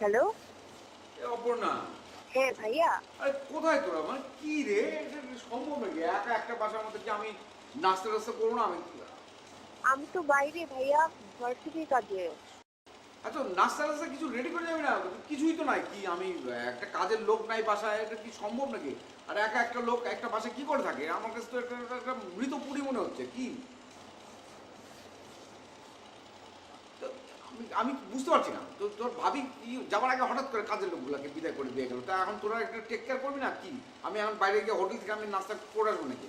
Hello? Aparna. হ্যাঁ ভাইয়া। আরে কোথায় তোরা? মানে কি রে? সম্ভব নাকি? একা একটা বাসার মধ্যে কি আমি নাস্তা টাস্তা করব না আমি? আমি তো বাইরে ভাইয়া। ভার্সিটির কাজে। আচ্ছা নাস্তা টাস্তা কিছু রেডি করে যাবে না? কিছুই তো নাই। কি আমি একটা কাজের লোক নাই বাসায়? এটা কি সম্ভব নাকি? আর একা একটা লোক একটা বাসায় কি করে থাকে? আমার কাছে তো একটা মৃত পুরি মনে হচ্ছে। কি তো আমি বুঝতে পারছি না। তো তোর ভাবি কি যাওয়ার আগে হঠাৎ করে কাজের লোকগুলোকে বিদায় করে দিয়ে গেলো? তা এখন তোরা একটু টেক কেয়ার করবি না কি? আমি এখন বাইরে গিয়ে হোটেল থেকে আমি নাস্তা করে আসব নাকি?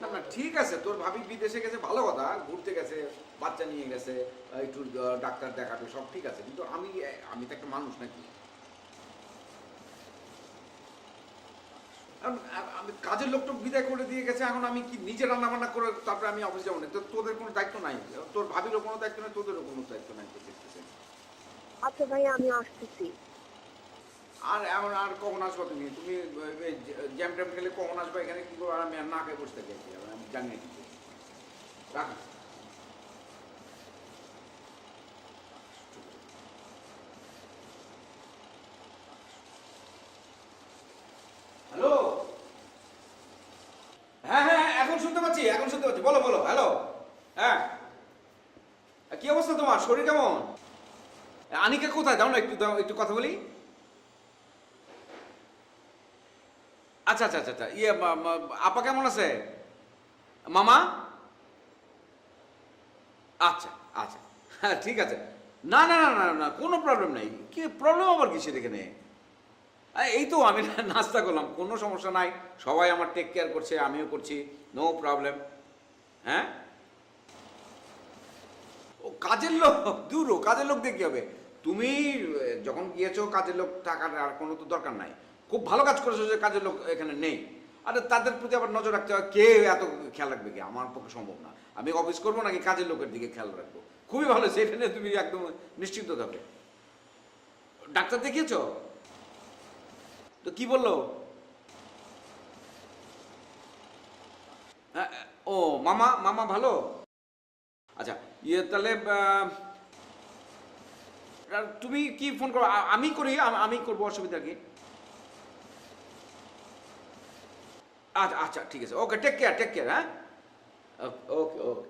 না না, ঠিক আছে, তোর ভাবি বিদেশে গেছে, ভালো কথা, ঘুরতে গেছে, বাচ্চা নিয়ে গেছে, একটু ডাক্তার দেখাবে, সব ঠিক আছে, কিন্তু আমি আমি তো একটা মানুষ নাকি? আমি কাজের লোকটা বিদায় করে দিয়ে গেছে এখন আমি কি নিজে রান্না বান্না করে তারপরে আমি অফিস যাব না? তো তোদের কোনো দায়িত্ব নাই। তোর ভাবিরও কোনো দায়িত্ব নাই তোদেরও কোনো দায়িত্ব নাই আচ্ছা ভাই আমি আসতেছি। আর এমন আর কখন আসব তুমি? তুমি জ্যাম ট্যাম খেলে কখন আসবে এখানে? কি করব? আর আমি আর না খেয়ে বসে থাকি আমি জানিয়ে দিচ্ছি রাখো হ্যালো হ্যাঁ হ্যাঁ হ্যাঁ, এখন শুনতে পাচ্ছি এখন শুনতে পাচ্ছি বলো বলো হ্যালো হ্যাঁ। কি অবস্থা তোমার? শরীর কেমন? আনিকা কোথায়? দাও না, একটু দাও, একটু কথা বলি। আচ্ছা আচ্ছা আচ্ছা আচ্ছা। ইয়ে আপা কেমন আছে? মামা? আচ্ছা আচ্ছা। হ্যাঁ ঠিক আছে। না না না না না, কোনো প্রবলেম নেই। কি প্রবলেম আবার কিসের এখানে? এই তো আমি নাস্তা করলাম। কোনো সমস্যা নাই। সবাই আমার টেক কেয়ার করছে, আমিও করছি। নো প্রবলেম হ্যাঁ? ও কাজের লোক? দূর ও, কাজের লোক দিয়ে কি হবে? তুমি যখন গিয়েছো কাজের লোক থাকার আর কোনো তো দরকার নাই। খুব ভালো কাজ করেছ যে কাজের লোক এখানে নেই। আর তাদের প্রতি আবার নজর রাখতে হয় কে এত খেয়াল রাখবে কি? আমার পক্ষে সম্ভব না। আমি অফিস করব নাকি কাজের লোকের দিকে খেয়াল রাখব? খুবই ভালো সেটা নিয়ে তুমি একদম নিশ্চিন্ত থাকবে ডাক্তার দেখিয়েছো? তো কি বলল? হ্যাঁ, ও মামা মামা ভালো? আচ্ছা ইয়ে তাহলে তুমি কি ফোন করো? আমি করি আমি করব, অসুবিধা কি? আচ্ছা আচ্ছা ঠিক আছে। Okay take care take care হ্যাঁ? Okay okay